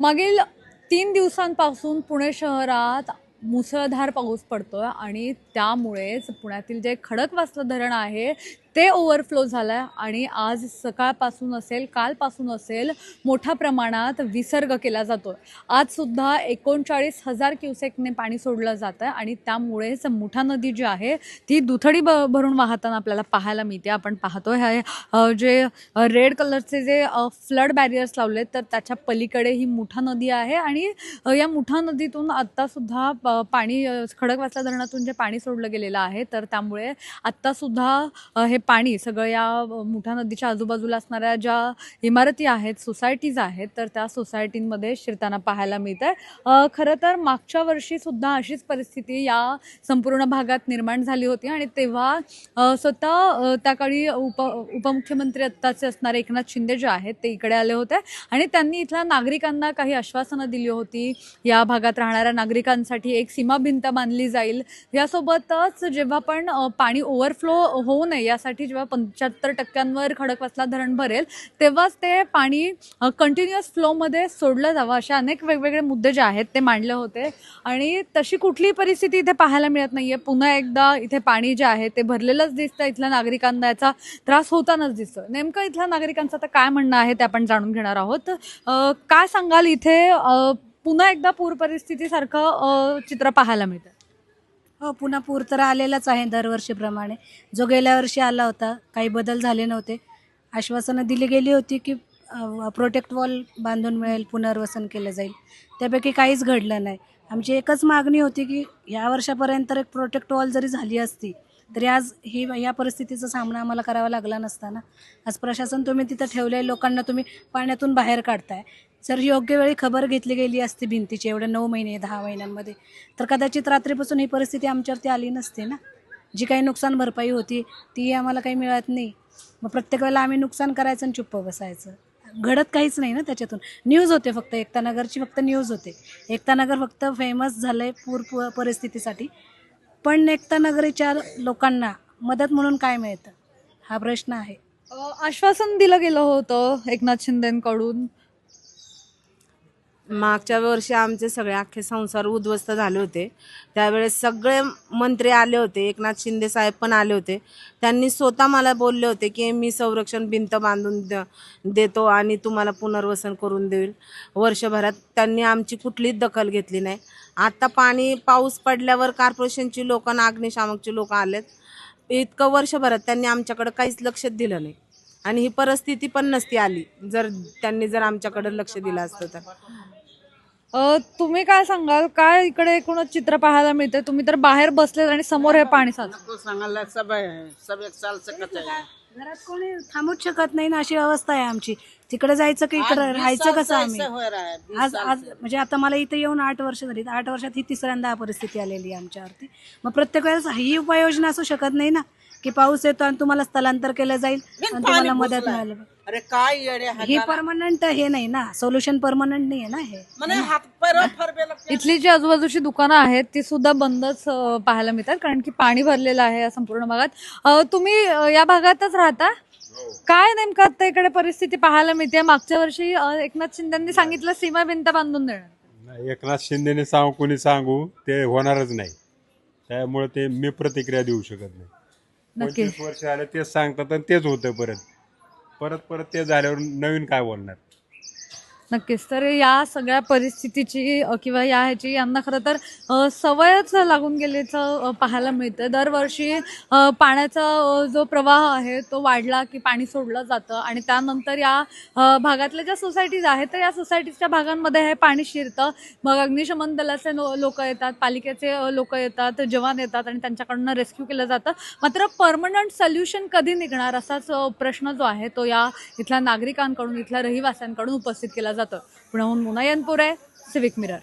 मागील तीन दिवसांपासून पुणे शहरात मुसळधार पाऊस पडतो आहे आणि त्यामुळेच पुण्यातील जे खडकवासलं धरण आहे ते ओव्हरफ्लो झालं आहे आणि आज सकाळपासून असेल कालपासून असेल मोठ्या प्रमाणात विसर्ग केला जातो आज सुद्धा एकोणचाळीस हजार क्युसेकने पाणी सोडलं जातं आहे आणि त्यामुळेच मुठा नदी जी आहे ती दुथडी ब भरून वाहताना आपल्याला पाहायला मिळते. आपण पाहतो हे जे रेड कलरचे जे फ्लड बॅरियर्स लावले तर त्याच्या पलीकडे ही मुठा नदी आहे आणि या मुठा नदीतून आत्तासुद्धा पाणी खडकवासला धरणातून जे पाणी सोडलं गेलेलं आहे तर त्यामुळे आत्तासुद्धा हे पाणी सगळं या मुठा नदीच्या आजूबाजूला असणाऱ्या ज्या इमारती आहेत सोसायटीज आहेत तर त्या सोसायटींमध्ये शिरताना पाहायला मिळतं खरं तर मागच्या वर्षी सुद्धा अशीच परिस्थिती या संपूर्ण भागात निर्माण झाली होती आणि तेव्हा स्वतः त्या काळी उप उपमुख्यमंत्री आत्ताचे असणारे एकनाथ शिंदे जे आहेत ते इकडे आले होते आणि त्यांनी इथल्या नागरिकांना काही आश्वासनं दिली होती. या भागात राहणाऱ्या नागरिकांसाठी एक सीमा भिंत बांधली जाईल. यासोबतच जेव्हा पण पाणी ओव्हरफ्लो होऊ नये यासाठी जेव्हा पंच्याहत्तर टक्क्यांवर खडकवासला धरण भरेल तेव्हाच ते पाणी कंटिन्युअस फ्लोमध्ये सोडलं जावं असे अनेक वेगवेगळे मुद्दे जे आहेत ते मांडले होते. आणि तशी कुठलीही परिस्थिती इथे पाहायला मिळत नाही आहे पुन्हा एकदा इथे पाणी जे आहे ते भरलेलंच दिसतं इथल्या नागरिकांना याचा त्रास होतानाच दिसतो नेमकं इथल्या नागरिकांचं आता काय म्हणणं आहे ते आपण जाणून घेणार आहोत. काय सांगाल इथे? पुन्हा एकदा पूर परिस्थितीसारखं चित्र पाहायला मिळतं हो पुन्हा पूर तर आलेलाच आहे दरवर्षीप्रमाणे. जो गेल्या वर्षी आला होता काही बदल झाले नव्हते. आश्वासनं दिली गेली होती की प्रोटेक्ट वॉल बांधून मिळेल पुनर्वसन केलं जाईल. त्यापैकी काहीच घडलं नाही. आमची एकच मागणी होती की या वर्षापर्यंत एक प्रोटेक्ट वॉल जरी झाली असती तरी आज ही या परिस्थितीचा सामना आम्हाला करावा लागला नसता ना आज प्रशासन तुम्ही तिथं ठेवले लोकांना तुम्ही पाण्यातून बाहेर काढताय. जर योग्य वेळी खबर घेतली गेली असती भिंतीची एवढ्या नऊ महिने दहा महिन्यांमध्ये तर कदाचित रात्रीपासून ही परिस्थिती आमच्यावरती आली नसते ना? जी काही नुकसान भरपाई होती ती आम्हाला काही मिळत नाही. मग प्रत्येक वेळेला आम्ही नुकसान करायचं आणि चुप्प बसायचं. घडत काहीच नाही ना त्याच्यातून. न्यूज होते फक्त एकतानगरची फक्त न्यूज होते. एकतानगर फक्त फेमस झालं आहे पूर परिस्थितीसाठी. पण एकता नगरीच्या लोकांना मदत म्हणून काय मिळतं? हा प्रश्न आहे. अ, आश्वासन दिलं गेलं होतं एकनाथ शिंदेकडून. मागच्या वर्षी आमचे सगळे अख्खे संसार उद्ध्वस्त झाले होते. त्यावेळेस सगळे मंत्री आले होते. एकनाथ शिंदे साहेब पण आले होते. त्यांनी स्वतः मला बोलले होते की मी संरक्षण भिंत बांधून द- देतो आणि तुम्हाला पुनर्वसन करून देईल. वर्षभरात त्यांनी आमची कुठलीच दखल घेतली नाही. आत्ता पाणी पाऊस पडल्यावर कॉर्पोरेशनची लोक आणि अग्निशामकची लोक आलेत. इतकं वर्षभरात त्यांनी आमच्याकडं काहीच लक्ष दिलं नाही. आणि ही परिस्थिती पण नसती आली जर त्यांनी जर आमच्याकडे लक्ष दिलं असतं तर. तुम्ही काय सांगाल? काय इकडे एकूणच चित्र पाहायला मिळते तुम्ही तर बाहेर बसले आणि समोर हे पाणी साच को सांगायला सब सब एक साल सकत घरात कोणी थांबूच शकत नाही ना अशी अवस्था आहे आमची. तिकडे जायचं की इकडे राहायचं कसं आम्ही? हो रहा है आज साल आज से। म्हणजे आता मला इथे येऊन आठ वर्ष झाली. आठ वर्षात ही तिसऱ्यांदा हा परिस्थिती आलेली आहे आमच्यावरती. मग प्रत्येक वेळेस ही उपाययोजना असू शकत नाही ना. की पाऊस येतो आणि तुम्हाला स्थलांतर केलं जाईल आणि तुम्हाला मदत मिळाली. अरे काय येडे ही परमनंट हे नाही ना. सोल्युशन परमनंट नाही आहे ना हे. मने हात पैर फरबेला इथली जी आजूबाजूची दुकानं आहेत ती सुद्धा बंदच अ, पाहायला मिळतात. कारण की पाणी भरलेलं आहे या संपूर्ण भागात. अ, तुम्ही अ, या भागातच राहता? काय नेमकं आता इकडे परिस्थिती पाहायला मिळते? मागच्या वर्षी अ, एकनाथ शिंदेनी सांगितलं सीमा भिंत बांधून देणार. नाही, एकनाथ शिंदेने सांगू कोणी सांगू ते होणारच नाही. त्यामुळे ते मी प्रतिक्रिया देऊ शकत नाही. नक्की पंचवीस वर्ष आले तेच सांगतात आणि तेच होतं परत. परत परत ते झाल्यावर नवीन काय बोलणार? नक्कीच. तर या सगळ्या परिस्थितीची किंवा या ह्याची यांना खरं तर सवयच लागून गेल्याचं पाहायला मिळतं दरवर्षी पाण्याचा जो प्रवाह आहे तो वाढला की पाणी सोडलं जातं आणि त्यानंतर या भागातल्या ज्या सोसायटीज आहेत तर या सोसायटीजच्या भागांमध्ये हे पाणी शिरतं. मग अग्निशमन दलाचे लोक येतात पालिकेचे लोक येतात जवान येतात आणि त्यांच्याकडनं रेस्क्यू केलं जातं. मात्र परमनंट सोल्युशन कधी निघणार असाच प्रश्न जो आहे तो या इथल्या नागरिकांकडून इथल्या रहिवाशांकडून उपस्थित केला जातं. पुण्याहून मुनायनपूर आहे सिविक मिरर